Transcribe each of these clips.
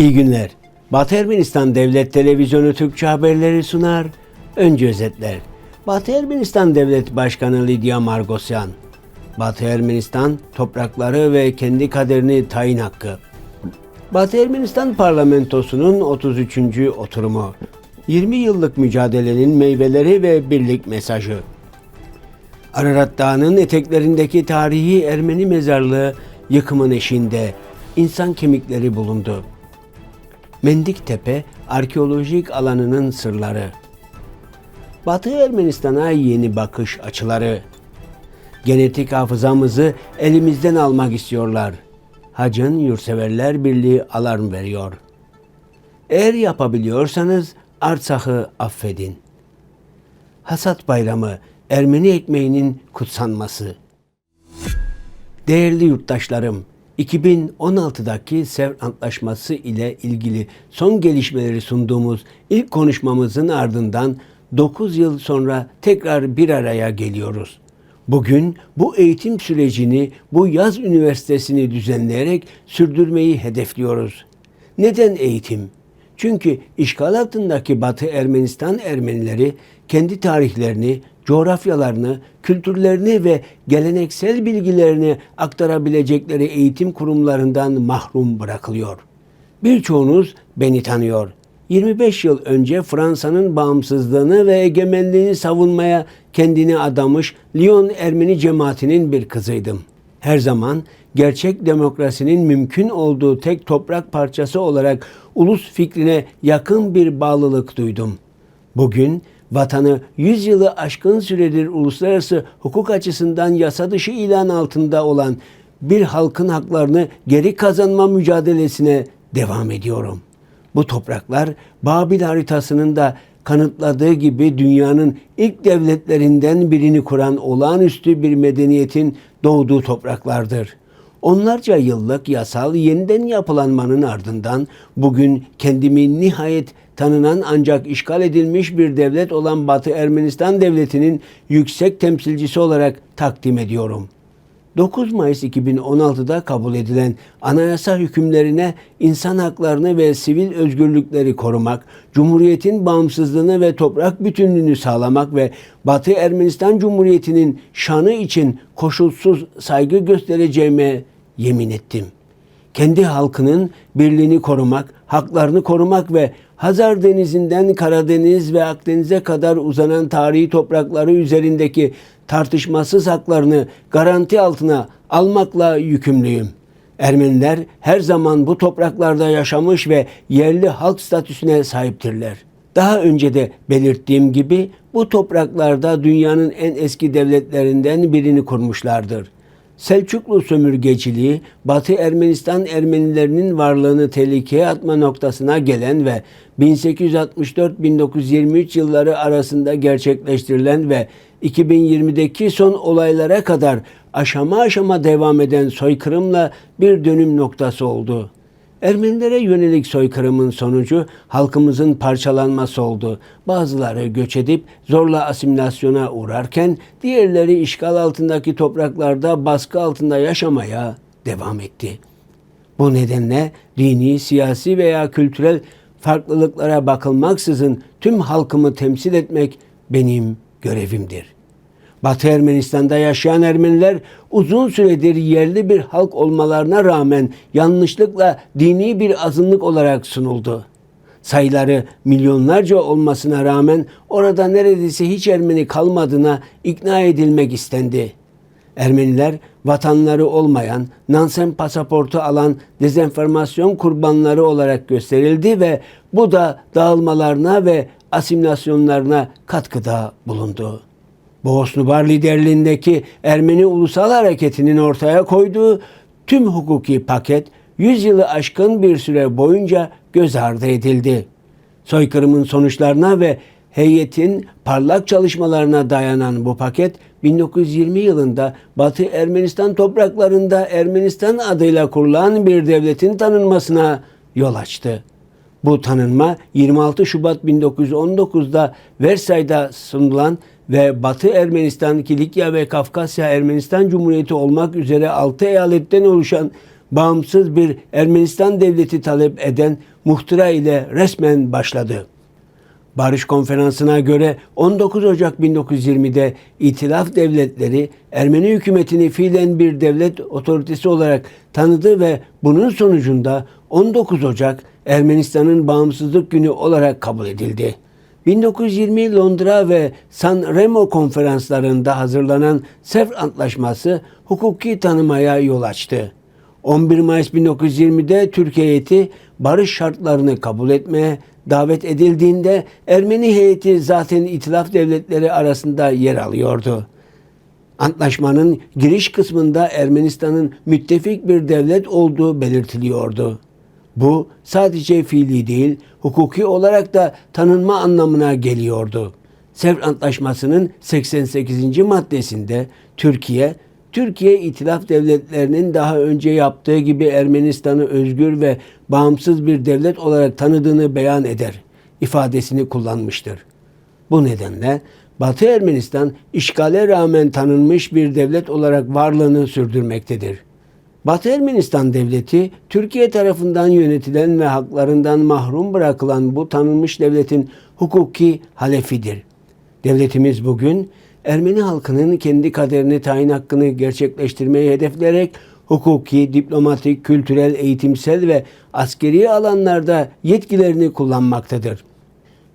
İyi günler. Batı Ermenistan Devlet Televizyonu Türkçe haberleri sunar. Önce özetler. Batı Ermenistan Devlet Başkanı Lidya Margosyan. Batı Ermenistan toprakları ve kendi kaderini tayin hakkı. Batı Ermenistan Parlamentosu'nun 33. oturumu. 20 yıllık mücadelenin meyveleri ve birlik mesajı. Ararat Dağı'nın eteklerindeki tarihi Ermeni mezarlığı yıkımın eşiğinde insan kemikleri bulundu. Mendiktepe arkeolojik alanının sırları. Batı Ermenistan'a yeni bakış açıları. Genetik hafızamızı elimizden almak istiyorlar. Hacın Yurtseverler Birliği alarm veriyor. Eğer yapabiliyorsanız Artsak'ı affedin. Hasat Bayramı, Ermeni ekmeğinin kutsanması. Değerli yurttaşlarım, 2016'daki Sevr Antlaşması ile ilgili son gelişmeleri sunduğumuz ilk konuşmamızın ardından 9 yıl sonra tekrar bir araya geliyoruz. Bugün bu eğitim sürecini, bu yaz üniversitesini düzenleyerek sürdürmeyi hedefliyoruz. Neden eğitim? Çünkü işgal altındaki Batı Ermenistan Ermenileri kendi tarihlerini, coğrafyalarını, kültürlerini ve geleneksel bilgilerini aktarabilecekleri eğitim kurumlarından mahrum bırakılıyor. Birçoğunuz beni tanıyor. 25 yıl önce Fransa'nın bağımsızlığını ve egemenliğini savunmaya kendini adamış Lyon Ermeni cemaatinin bir kızıydım. Her zaman gerçek demokrasinin mümkün olduğu tek toprak parçası olarak ulus fikrine yakın bir bağlılık duydum. Bugün vatanı 100 yılı aşkın süredir uluslararası hukuk açısından yasa dışı ilan altında olan bir halkın haklarını geri kazanma mücadelesine devam ediyorum. Bu topraklar Babil haritasının da kanıtladığı gibi dünyanın ilk devletlerinden birini kuran olağanüstü bir medeniyetin doğduğu topraklardır. Onlarca yıllık yasal yeniden yapılanmanın ardından bugün kendimi nihayet tanınan ancak işgal edilmiş bir devlet olan Batı Ermenistan Devleti'nin yüksek temsilcisi olarak takdim ediyorum.'' 9 Mayıs 2016'da kabul edilen anayasa hükümlerine insan haklarını ve sivil özgürlükleri korumak, Cumhuriyet'in bağımsızlığını ve toprak bütünlüğünü sağlamak ve Batı Ermenistan Cumhuriyeti'nin şanı için koşulsuz saygı göstereceğime yemin ettim. Kendi halkının birliğini korumak, haklarını korumak ve Hazar Denizi'nden Karadeniz ve Akdeniz'e kadar uzanan tarihi toprakları üzerindeki tartışmasız haklarını garanti altına almakla yükümlüyüm. Ermeniler her zaman bu topraklarda yaşamış ve yerli halk statüsüne sahiptirler. Daha önce de belirttiğim gibi bu topraklarda dünyanın en eski devletlerinden birini kurmuşlardır. Selçuklu sömürgeciliği Batı Ermenistan Ermenilerinin varlığını tehlikeye atma noktasına gelen ve 1864-1923 yılları arasında gerçekleştirilen ve 2020'deki son olaylara kadar aşama aşama devam eden soykırımla bir dönüm noktası oldu. Ermenilere yönelik soykırımın sonucu halkımızın parçalanması oldu. Bazıları göç edip zorla asimilasyona uğrarken diğerleri işgal altındaki topraklarda baskı altında yaşamaya devam etti. Bu nedenle dini, siyasi veya kültürel farklılıklara bakılmaksızın tüm halkımı temsil etmek benim görevimdir.'' Batı Ermenistan'da yaşayan Ermeniler uzun süredir yerli bir halk olmalarına rağmen yanlışlıkla dini bir azınlık olarak sunuldu. Sayıları milyonlarca olmasına rağmen orada neredeyse hiç Ermeni kalmadığına ikna edilmek istendi. Ermeniler vatanları olmayan, Nansen pasaportu alan dezenformasyon kurbanları olarak gösterildi ve bu da dağılmalarına ve asimilasyonlarına katkıda bulundu. Boğaz Nubar liderliğindeki Ermeni Ulusal Hareketi'nin ortaya koyduğu tüm hukuki paket 100 yılı aşkın bir süre boyunca göz ardı edildi. Soykırımın sonuçlarına ve heyetin parlak çalışmalarına dayanan bu paket 1920 yılında Batı Ermenistan topraklarında Ermenistan adıyla kurulan bir devletin tanınmasına yol açtı. Bu tanınma 26 Şubat 1919'da Versay'da sunulan ve Batı Ermenistan, Kilikya ve Kafkasya Ermenistan Cumhuriyeti olmak üzere 6 eyaletten oluşan bağımsız bir Ermenistan devleti talep eden muhtıra ile resmen başladı. Barış Konferansı'na göre 19 Ocak 1920'de İtilaf Devletleri Ermeni hükümetini fiilen bir devlet otoritesi olarak tanıdı ve bunun sonucunda 19 Ocak Ermenistan'ın bağımsızlık günü olarak kabul edildi. 1920 Londra ve San Remo konferanslarında hazırlanan Sevr Antlaşması hukuki tanımaya yol açtı. 11 Mayıs 1920'de Türkiye heyeti barış şartlarını kabul etmeye davet edildiğinde Ermeni heyeti zaten itilaf devletleri arasında yer alıyordu. Antlaşmanın giriş kısmında Ermenistan'ın müttefik bir devlet olduğu belirtiliyordu. Bu sadece fiili değil, hukuki olarak da tanınma anlamına geliyordu. Sevr Antlaşması'nın 88. maddesinde Türkiye, Türkiye İtilaf Devletlerinin daha önce yaptığı gibi Ermenistan'ı özgür ve bağımsız bir devlet olarak tanıdığını beyan eder ifadesini kullanmıştır. Bu nedenle Batı Ermenistan işgale rağmen tanınmış bir devlet olarak varlığını sürdürmektedir. Batı Ermenistan devleti Türkiye tarafından yönetilen ve haklarından mahrum bırakılan bu tanınmış devletin hukuki halefidir. Devletimiz bugün Ermeni halkının kendi kaderini tayin hakkını gerçekleştirmeyi hedefleyerek hukuki, diplomatik, kültürel, eğitimsel ve askeri alanlarda yetkilerini kullanmaktadır.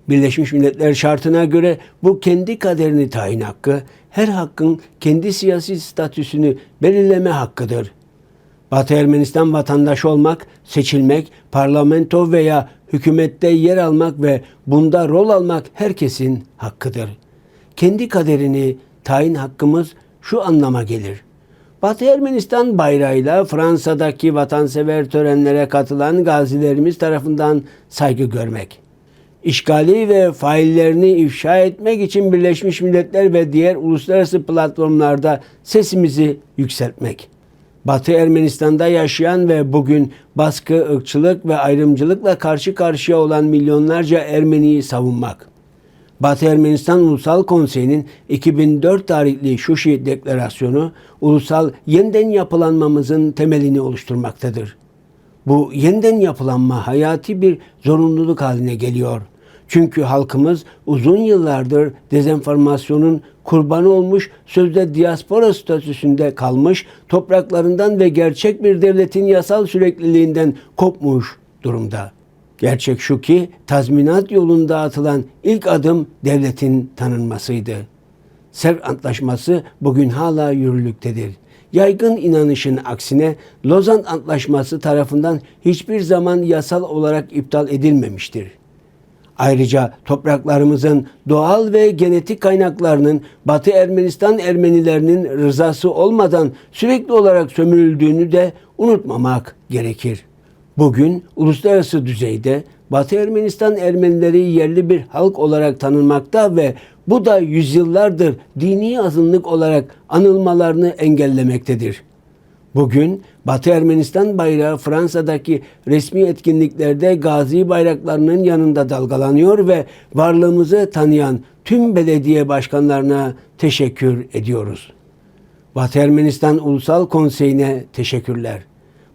Birleşmiş Milletler şartına göre bu kendi kaderini tayin hakkı, her hakkın kendi siyasi statüsünü belirleme hakkıdır. Batı Ermenistan vatandaşı olmak, seçilmek, parlamento veya hükümette yer almak ve bunda rol almak herkesin hakkıdır. Kendi kaderini tayin hakkımız şu anlama gelir. Batı Ermenistan bayrağıyla Fransa'daki vatansever törenlere katılan gazilerimiz tarafından saygı görmek. İşgali ve faillerini ifşa etmek için Birleşmiş Milletler ve diğer uluslararası platformlarda sesimizi yükseltmek. Batı Ermenistan'da yaşayan ve bugün baskı, ırkçılık ve ayrımcılıkla karşı karşıya olan milyonlarca Ermeniyi savunmak. Batı Ermenistan Ulusal Konseyi'nin 2004 tarihli Şuşi Deklarasyonu ulusal yeniden yapılanmamızın temelini oluşturmaktadır. Bu yeniden yapılanma hayati bir zorunluluk haline geliyor. Çünkü halkımız uzun yıllardır dezenformasyonun kurbanı olmuş, sözde diaspora statüsünde kalmış, topraklarından ve gerçek bir devletin yasal sürekliliğinden kopmuş durumda. Gerçek şu ki tazminat yolunda atılan ilk adım devletin tanınmasıydı. Sevr Antlaşması bugün hala yürürlüktedir. Yaygın inanışın aksine Lozan Antlaşması tarafından hiçbir zaman yasal olarak iptal edilmemiştir. Ayrıca topraklarımızın doğal ve genetik kaynaklarının Batı Ermenistan Ermenilerinin rızası olmadan sürekli olarak sömürüldüğünü de unutmamak gerekir. Bugün uluslararası düzeyde Batı Ermenistan Ermenileri yerli bir halk olarak tanınmakta ve bu da yüzyıllardır dini azınlık olarak anılmalarını engellemektedir. Bugün Batı Ermenistan bayrağı Fransa'daki resmi etkinliklerde gazi bayraklarının yanında dalgalanıyor ve varlığımızı tanıyan tüm belediye başkanlarına teşekkür ediyoruz. Batı Ermenistan Ulusal Konseyi'ne teşekkürler.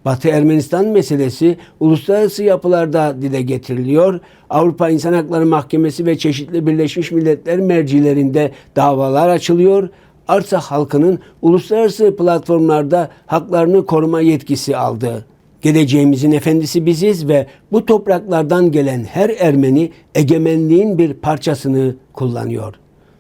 Batı Ermenistan meselesi uluslararası yapılarda dile getiriliyor. Avrupa İnsan Hakları Mahkemesi ve çeşitli Birleşmiş Milletler mercilerinde davalar açılıyor. Arsa halkının uluslararası platformlarda haklarını koruma yetkisi aldı. Geleceğimizin efendisi biziz ve bu topraklardan gelen her Ermeni egemenliğin bir parçasını kullanıyor.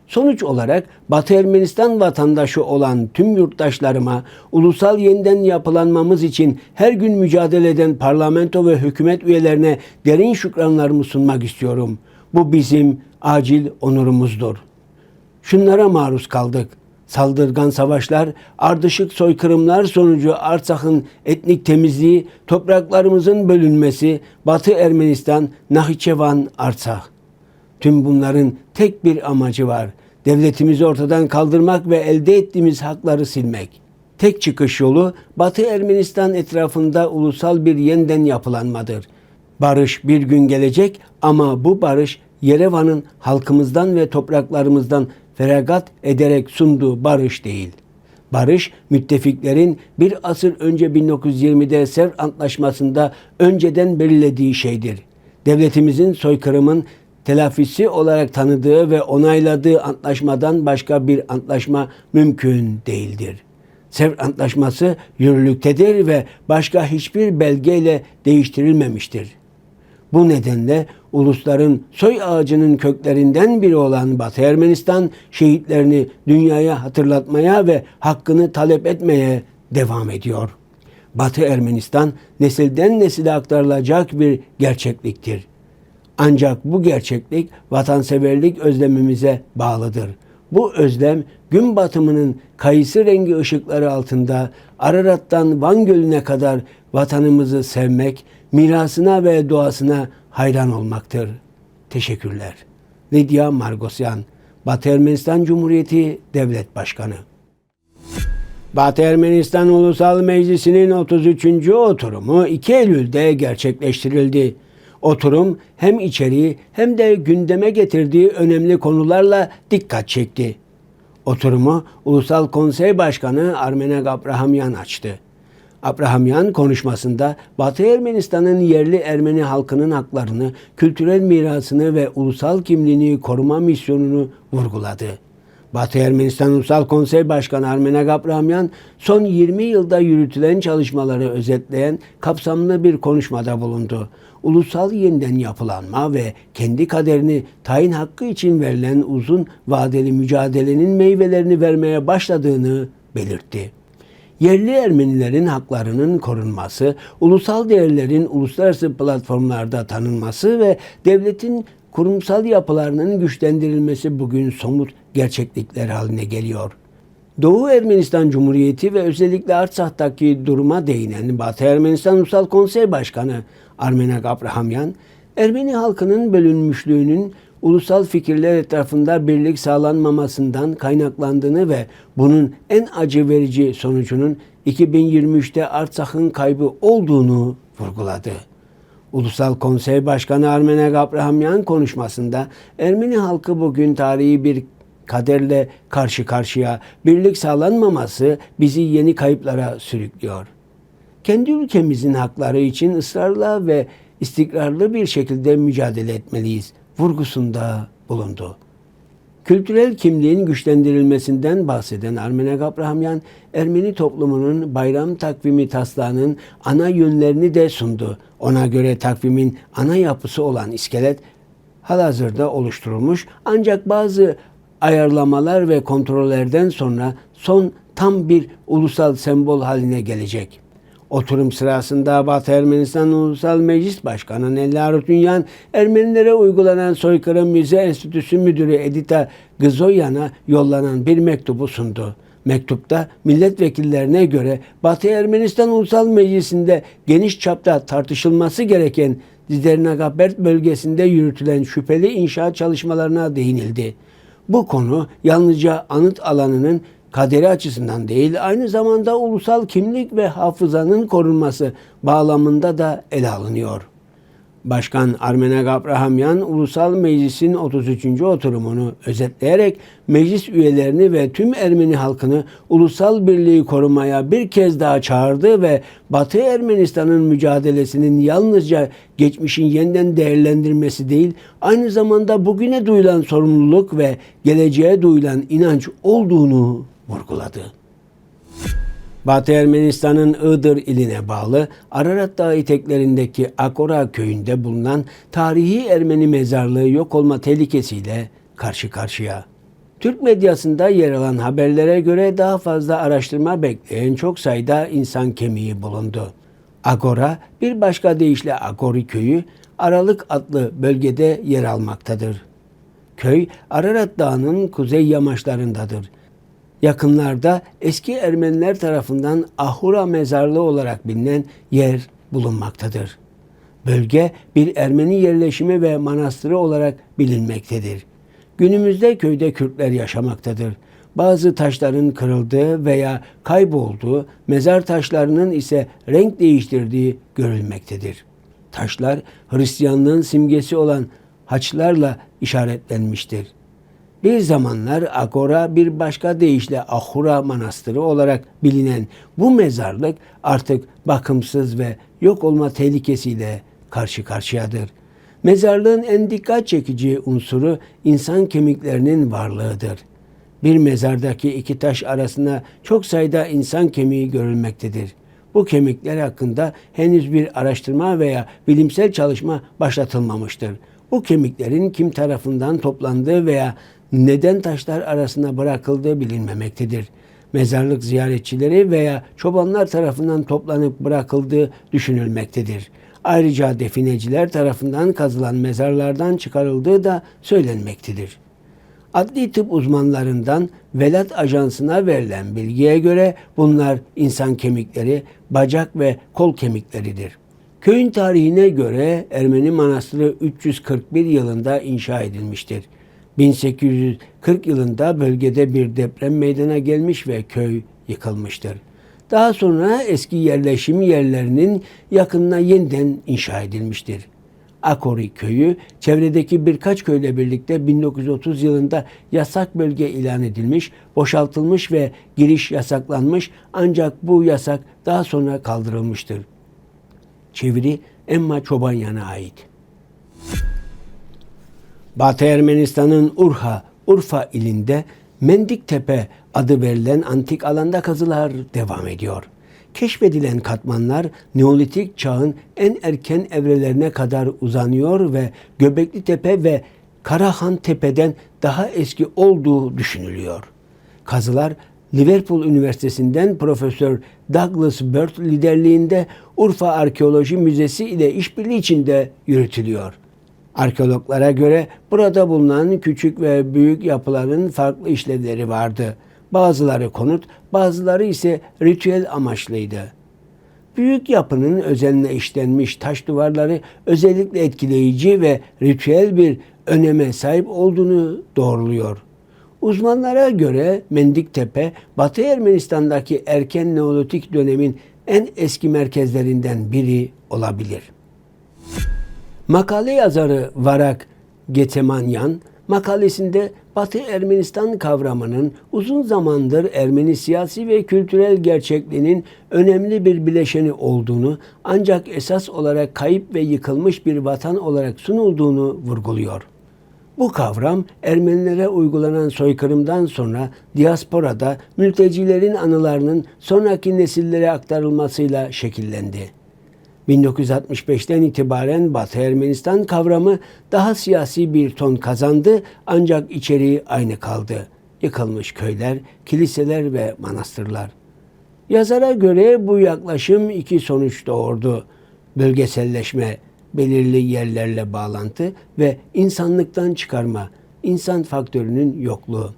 Sonuç olarak Batı Ermenistan vatandaşı olan tüm yurttaşlarıma ulusal yeniden yapılanmamız için her gün mücadele eden parlamento ve hükümet üyelerine derin şükranlarımı sunmak istiyorum. Bu bizim acil onurumuzdur. Şunlara maruz kaldık. Saldırgan savaşlar, ardışık soykırımlar sonucu Artsak'ın etnik temizliği, topraklarımızın bölünmesi, Batı Ermenistan, Nahçıvan, Artsak. Tüm bunların tek bir amacı var. Devletimizi ortadan kaldırmak ve elde ettiğimiz hakları silmek. Tek çıkış yolu Batı Ermenistan etrafında ulusal bir yeniden yapılanmadır. Barış bir gün gelecek ama bu barış Yerevan'ın halkımızdan ve topraklarımızdan feragat ederek sunduğu barış değil. Barış, müttefiklerin bir asır önce 1920'de Sevr Antlaşması'nda önceden belirlediği şeydir. Devletimizin soykırımın telafisi olarak tanıdığı ve onayladığı antlaşmadan başka bir antlaşma mümkün değildir. Sevr Antlaşması yürürlüktedir ve başka hiçbir belgeyle değiştirilmemiştir. Bu nedenle ulusların soy ağacının köklerinden biri olan Batı Ermenistan şehitlerini dünyaya hatırlatmaya ve hakkını talep etmeye devam ediyor. Batı Ermenistan nesilden nesile aktarılacak bir gerçekliktir. Ancak bu gerçeklik vatanseverlik özlemimize bağlıdır. Bu özlem gün batımının kayısı rengi ışıkları altında Ararat'tan Van Gölü'ne kadar vatanımızı sevmek, mirasına ve doğasına hayran olmaktır. Teşekkürler. Lidya Margosyan, Batı Ermenistan Cumhuriyeti Devlet Başkanı. Batı Ermenistan Ulusal Meclisi'nin 33. oturumu 2 Eylül'de gerçekleştirildi. Oturum hem içeriği hem de gündeme getirdiği önemli konularla dikkat çekti. Oturumu Ulusal Konsey Başkanı Armenek Abrahamyan açtı. Abrahamyan konuşmasında Batı Ermenistan'ın yerli Ermeni halkının haklarını, kültürel mirasını ve ulusal kimliğini koruma misyonunu vurguladı. Batı Ermenistan Ulusal Konsey Başkanı Armenek Abrahamyan son 20 yılda yürütülen çalışmaları özetleyen kapsamlı bir konuşmada bulundu. Ulusal yeniden yapılanma ve kendi kaderini tayin hakkı için verilen uzun vadeli mücadelenin meyvelerini vermeye başladığını belirtti yerli Ermenilerin haklarının korunması, ulusal değerlerin uluslararası platformlarda tanınması ve devletin kurumsal yapılarının güçlendirilmesi bugün somut gerçeklikler haline geliyor. Doğu Ermenistan Cumhuriyeti ve özellikle Artsak'taki duruma değinen Batı Ermenistan Ulusal Konsey Başkanı Armenak Abrahamyan, Ermeni halkının bölünmüşlüğünün ulusal fikirler etrafında birlik sağlanmamasından kaynaklandığını ve bunun en acı verici sonucunun 2023'te Artsak'ın kaybı olduğunu vurguladı. Ulusal Konsey Başkanı Armenek Abrahamyan konuşmasında Ermeni halkı bugün tarihi bir kaderle karşı karşıya birlik sağlanmaması bizi yeni kayıplara sürüklüyor. Kendi ülkemizin hakları için ısrarla ve istikrarlı bir şekilde mücadele etmeliyiz vurgusunda bulundu. Kültürel kimliğin güçlendirilmesinden bahseden Armenek Abrahamyan, Ermeni toplumunun bayram takvimi taslağının ana yönlerini de sundu. Ona göre takvimin ana yapısı olan iskelet halihazırda oluşturulmuş ancak bazı ayarlamalar ve kontrollerden sonra son tam bir ulusal sembol haline gelecek. Oturum sırasında Batı Ermenistan Ulusal Meclis Başkanı Nelli Arutünyan, Ermenilere uygulanan soykırım müze enstitüsü müdürü Edita Gızoyan'a yollanan bir mektubu sundu. Mektupta milletvekillerine göre Batı Ermenistan Ulusal Meclisi'nde geniş çapta tartışılması gereken Dizernagabert bölgesinde yürütülen şüpheli inşaat çalışmalarına değinildi. Bu konu yalnızca anıt alanının kaderi açısından değil aynı zamanda ulusal kimlik ve hafızanın korunması bağlamında da ele alınıyor. Başkan Armenek Abrahamyan Ulusal Meclis'in 33. oturumunu özetleyerek meclis üyelerini ve tüm Ermeni halkını ulusal birliği korumaya bir kez daha çağırdı ve Batı Ermenistan'ın mücadelesinin yalnızca geçmişin yeniden değerlendirmesi değil, aynı zamanda bugüne duyulan sorumluluk ve geleceğe duyulan inanç olduğunu vurguladı. Batı Ermenistan'ın Iğdır iline bağlı Ararat Dağı eteklerindeki Akora köyünde bulunan tarihi Ermeni mezarlığı yok olma tehlikesiyle karşı karşıya. Türk medyasında yer alan haberlere göre daha fazla araştırma bekleyen çok sayıda insan kemiği bulundu. Agora, bir başka deyişle Agori köyü, Aralık adlı bölgede yer almaktadır. Köy, Ararat Dağı'nın kuzey yamaçlarındadır yakınlarda eski Ermeniler tarafından Ahura mezarlığı olarak bilinen yer bulunmaktadır. Bölge bir Ermeni yerleşimi ve manastırı olarak bilinmektedir. Günümüzde köyde Kürtler yaşamaktadır. Bazı taşların kırıldığı veya kaybolduğu, mezar taşlarının ise renk değiştirdiği görülmektedir. Taşlar Hristiyanlığın simgesi olan haçlarla işaretlenmiştir. Bir zamanlar Agora bir başka deyişle Ahura Manastırı olarak bilinen bu mezarlık artık bakımsız ve yok olma tehlikesiyle karşı karşıyadır. Mezarlığın en dikkat çekici unsuru insan kemiklerinin varlığıdır. Bir mezardaki iki taş arasında çok sayıda insan kemiği görülmektedir. Bu kemikler hakkında henüz bir araştırma veya bilimsel çalışma başlatılmamıştır. Bu kemiklerin kim tarafından toplandığı veya neden taşlar arasında bırakıldığı bilinmemektedir. Mezarlık ziyaretçileri veya çobanlar tarafından toplanıp bırakıldığı düşünülmektedir. Ayrıca defineciler tarafından kazılan mezarlardan çıkarıldığı da söylenmektedir. Adli tıp uzmanlarından Velat Ajansı'na verilen bilgiye göre bunlar insan kemikleri, bacak ve kol kemikleridir. Köyün tarihine göre Ermeni manastırı 341 yılında inşa edilmiştir. 1840 yılında bölgede bir deprem meydana gelmiş ve köy yıkılmıştır. Daha sonra eski yerleşim yerlerinin yakınına yeniden inşa edilmiştir. Akori köyü çevredeki birkaç köyle birlikte 1930 yılında yasak bölge ilan edilmiş, boşaltılmış ve giriş yasaklanmış ancak bu yasak daha sonra kaldırılmıştır. Çeviri Emma Çobanyan'a ait. Batı Ermenistan'ın Urha, Urfa ilinde Mendiktepe adı verilen antik alanda kazılar devam ediyor. Keşfedilen katmanlar Neolitik çağın en erken evrelerine kadar uzanıyor ve Göbekli Tepe ve Karahan Tepe'den daha eski olduğu düşünülüyor. Kazılar Liverpool Üniversitesi'nden Profesör Douglas Burt liderliğinde Urfa Arkeoloji Müzesi ile işbirliği içinde yürütülüyor. Arkeologlara göre burada bulunan küçük ve büyük yapıların farklı işlevleri vardı. Bazıları konut, bazıları ise ritüel amaçlıydı. Büyük yapının özenle işlenmiş taş duvarları özellikle etkileyici ve ritüel bir öneme sahip olduğunu doğruluyor. Uzmanlara göre Mendiktepe, Batı Ermenistan'daki erken Neolitik dönemin en eski merkezlerinden biri olabilir. Makale yazarı Varak Getemanyan makalesinde Batı Ermenistan kavramının uzun zamandır Ermeni siyasi ve kültürel gerçekliğinin önemli bir bileşeni olduğunu ancak esas olarak kayıp ve yıkılmış bir vatan olarak sunulduğunu vurguluyor. Bu kavram Ermenilere uygulanan soykırımdan sonra diasporada mültecilerin anılarının sonraki nesillere aktarılmasıyla şekillendi. 1965'ten itibaren Batı Ermenistan kavramı daha siyasi bir ton kazandı ancak içeriği aynı kaldı. Yıkılmış köyler, kiliseler ve manastırlar. Yazara göre bu yaklaşım iki sonuç doğurdu. Bölgeselleşme, belirli yerlerle bağlantı ve insanlıktan çıkarma, insan faktörünün yokluğu.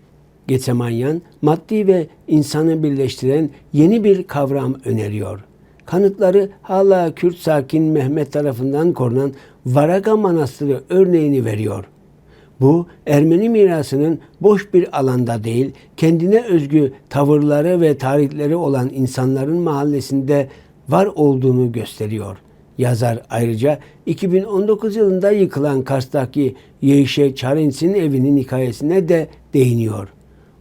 Getsemanyan, maddi ve insanı birleştiren yeni bir kavram öneriyor.'' Kanıtları hala Kürt sakin Mehmet tarafından korunan Varaga Manastırı örneğini veriyor. Bu Ermeni mirasının boş bir alanda değil, kendine özgü tavırları ve tarihleri olan insanların mahallesinde var olduğunu gösteriyor. Yazar ayrıca 2019 yılında yıkılan Kars'taki Yeşe Çarins'in evinin hikayesine de değiniyor.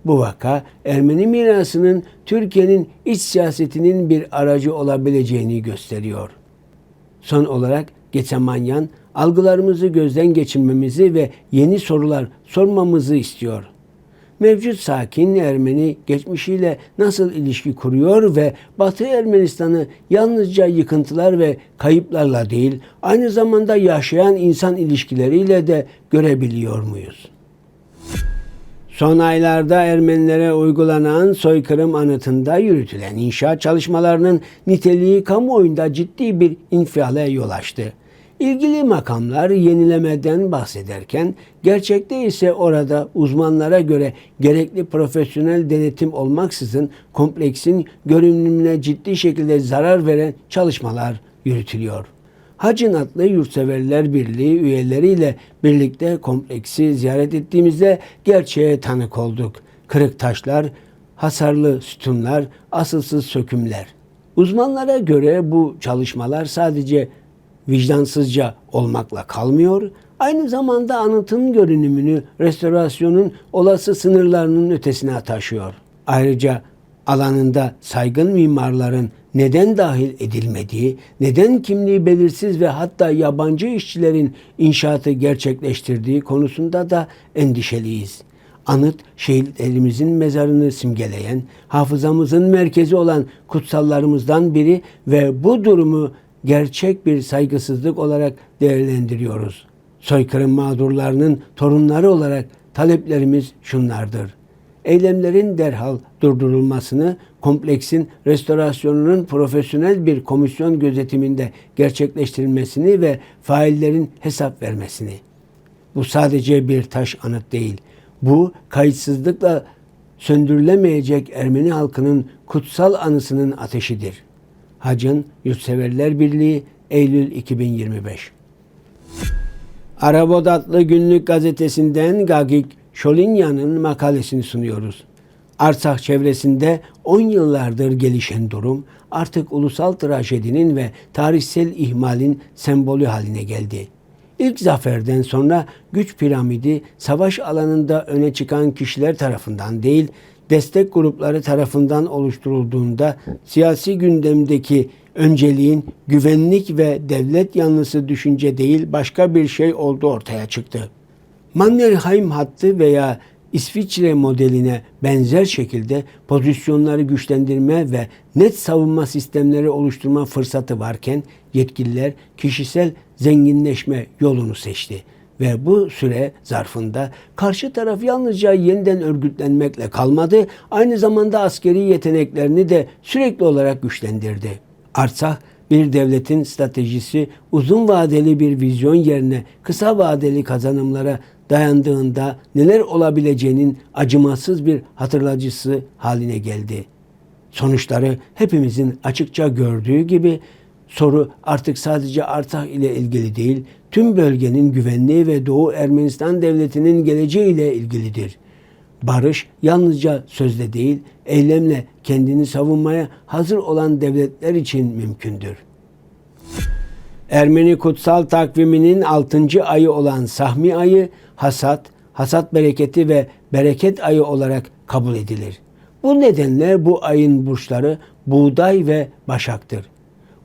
Bu vaka Ermeni mirasının Türkiye'nin iç siyasetinin bir aracı olabileceğini gösteriyor. Son olarak Geçemanyan algılarımızı gözden geçirmemizi ve yeni sorular sormamızı istiyor. Mevcut sakin Ermeni geçmişiyle nasıl ilişki kuruyor ve Batı Ermenistan'ı yalnızca yıkıntılar ve kayıplarla değil, aynı zamanda yaşayan insan ilişkileriyle de görebiliyor muyuz? Son aylarda Ermenilere uygulanan soykırım anıtında yürütülen inşaat çalışmalarının niteliği kamuoyunda ciddi bir infiale yol açtı. İlgili makamlar yenilemeden bahsederken gerçekte ise orada uzmanlara göre gerekli profesyonel denetim olmaksızın kompleksin görünümüne ciddi şekilde zarar veren çalışmalar yürütülüyor. Hacın adlı Yurtseverler Birliği üyeleriyle birlikte kompleksi ziyaret ettiğimizde gerçeğe tanık olduk. Kırık taşlar, hasarlı sütunlar, asılsız sökümler. Uzmanlara göre bu çalışmalar sadece vicdansızca olmakla kalmıyor, Aynı zamanda anıtın görünümünü restorasyonun olası sınırlarının ötesine taşıyor. Ayrıca alanında saygın mimarların neden dahil edilmediği, neden kimliği belirsiz ve hatta yabancı işçilerin inşaatı gerçekleştirdiği konusunda da endişeliyiz. Anıt şehitlerimizin mezarını simgeleyen, hafızamızın merkezi olan kutsallarımızdan biri ve bu durumu gerçek bir saygısızlık olarak değerlendiriyoruz. Soykırım mağdurlarının torunları olarak taleplerimiz şunlardır. Eylemlerin derhal durdurulmasını, kompleksin restorasyonunun profesyonel bir komisyon gözetiminde gerçekleştirilmesini ve faillerin hesap vermesini. Bu sadece bir taş anıt değil. Bu kayıtsızlıkla söndürülemeyecek Ermeni halkının kutsal anısının ateşidir. Hacın Yurtseverler Birliği Eylül 2025 Arabot adlı günlük gazetesinden Gagik Şolinya'nın makalesini sunuyoruz. Arsak çevresinde 10 yıllardır gelişen durum artık ulusal trajedinin ve tarihsel ihmalin sembolü haline geldi. İlk zaferden sonra güç piramidi savaş alanında öne çıkan kişiler tarafından değil, destek grupları tarafından oluşturulduğunda siyasi gündemdeki önceliğin güvenlik ve devlet yanlısı düşünce değil başka bir şey olduğu ortaya çıktı. Mannerheim hattı veya İsviçre modeline benzer şekilde pozisyonları güçlendirme ve net savunma sistemleri oluşturma fırsatı varken yetkililer kişisel zenginleşme yolunu seçti ve bu süre zarfında karşı taraf yalnızca yeniden örgütlenmekle kalmadı, aynı zamanda askeri yeteneklerini de sürekli olarak güçlendirdi. Artsakh bir devletin stratejisi uzun vadeli bir vizyon yerine kısa vadeli kazanımlara dayandığında neler olabileceğinin acımasız bir hatırlatıcısı haline geldi. Sonuçları hepimizin açıkça gördüğü gibi soru artık sadece Artak ile ilgili değil, tüm bölgenin güvenliği ve Doğu Ermenistan devletinin geleceği ile ilgilidir. Barış yalnızca sözle değil, eylemle kendini savunmaya hazır olan devletler için mümkündür. Ermeni kutsal takviminin 6. ayı olan Sahmi ayı hasat, hasat bereketi ve bereket ayı olarak kabul edilir. Bu nedenle bu ayın burçları buğday ve başaktır.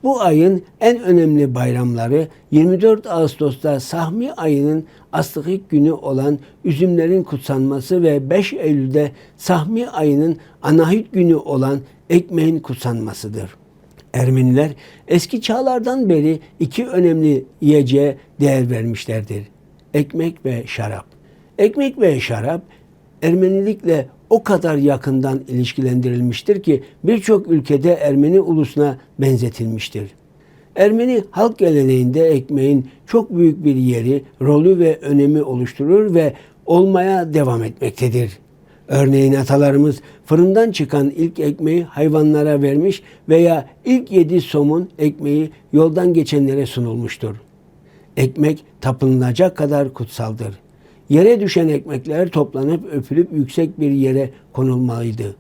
Bu ayın en önemli bayramları 24 Ağustos'ta Sahmi ayının aslık günü olan üzümlerin kutsanması ve 5 Eylül'de Sahmi ayının anahit günü olan ekmeğin kutsanmasıdır. Ermeniler eski çağlardan beri iki önemli yiyeceğe değer vermişlerdir. Ekmek ve şarap. Ekmek ve şarap Ermenilikle o kadar yakından ilişkilendirilmiştir ki birçok ülkede Ermeni ulusuna benzetilmiştir. Ermeni halk geleneğinde ekmeğin çok büyük bir yeri, rolü ve önemi oluşturur ve olmaya devam etmektedir. Örneğin atalarımız fırından çıkan ilk ekmeği hayvanlara vermiş veya ilk yedi somun ekmeği yoldan geçenlere sunulmuştur. Ekmek tapınılacak kadar kutsaldır. Yere düşen ekmekler toplanıp öpülüp yüksek bir yere konulmalıydı.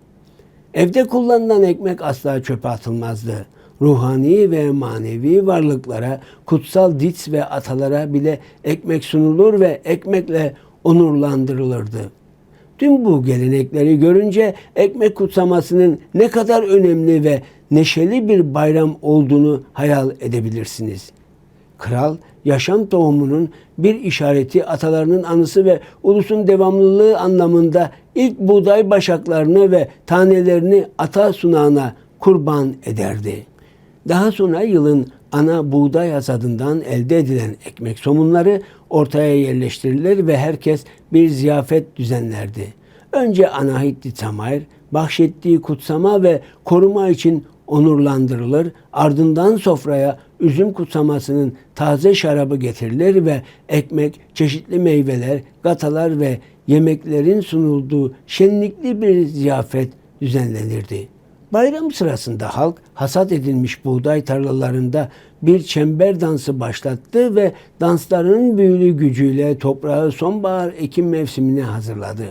Evde kullanılan ekmek asla çöpe atılmazdı. Ruhani ve manevi varlıklara, kutsal dits ve atalara bile ekmek sunulur ve ekmekle onurlandırılırdı. Tüm bu gelenekleri görünce ekmek kutsamasının ne kadar önemli ve neşeli bir bayram olduğunu hayal edebilirsiniz. Kral yaşam tohumunun bir işareti atalarının anısı ve ulusun devamlılığı anlamında ilk buğday başaklarını ve tanelerini ata sunağına kurban ederdi. Daha sonra yılın ana buğday hasadından elde edilen ekmek somunları ortaya yerleştirilir ve herkes bir ziyafet düzenlerdi. Önce Anahit Tamayr bahşettiği kutsama ve koruma için onurlandırılır. Ardından sofraya üzüm kutsamasının taze şarabı getirilir ve ekmek, çeşitli meyveler, gatalar ve yemeklerin sunulduğu şenlikli bir ziyafet düzenlenirdi. Bayram sırasında halk hasat edilmiş buğday tarlalarında bir çember dansı başlattı ve dansların büyülü gücüyle toprağı sonbahar ekim mevsimine hazırladı.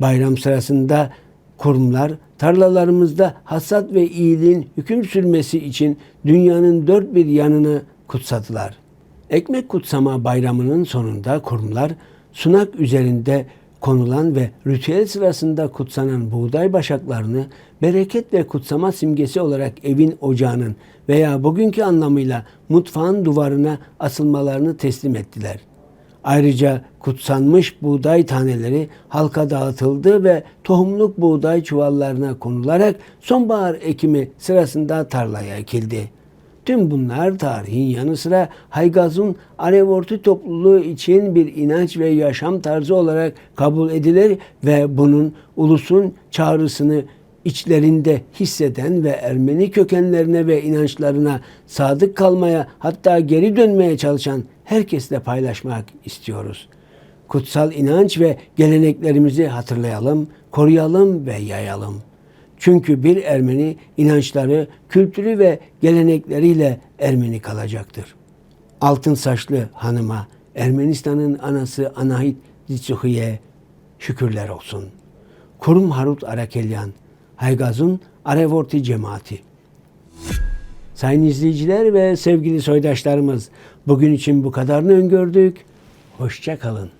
Bayram sırasında kurumlar tarlalarımızda hasat ve iyiliğin hüküm sürmesi için dünyanın dört bir yanını kutsadılar. Ekmek kutsama bayramının sonunda kurumlar sunak üzerinde konulan ve ritüel sırasında kutsanan buğday başaklarını bereket ve kutsama simgesi olarak evin ocağının veya bugünkü anlamıyla mutfağın duvarına asılmalarını teslim ettiler. Ayrıca kutsanmış buğday taneleri halka dağıtıldı ve tohumluk buğday çuvallarına konularak sonbahar ekimi sırasında tarlaya ekildi. Tüm bunlar tarihin yanı sıra Haygaz'ın Arevortu topluluğu için bir inanç ve yaşam tarzı olarak kabul edilir ve bunun ulusun çağrısını içlerinde hisseden ve Ermeni kökenlerine ve inançlarına sadık kalmaya hatta geri dönmeye çalışan herkesle paylaşmak istiyoruz. Kutsal inanç ve geleneklerimizi hatırlayalım, koruyalım ve yayalım. Çünkü bir Ermeni inançları, kültürü ve gelenekleriyle Ermeni kalacaktır. Altın saçlı hanıma, Ermenistan'ın anası Anahit Zitsuhi'ye şükürler olsun. Kurum Harut Arakelyan, Haygaz'ın Arevorti cemaati. Sayın izleyiciler ve sevgili soydaşlarımız, bugün için bu kadarını öngördük. Hoşça kalın.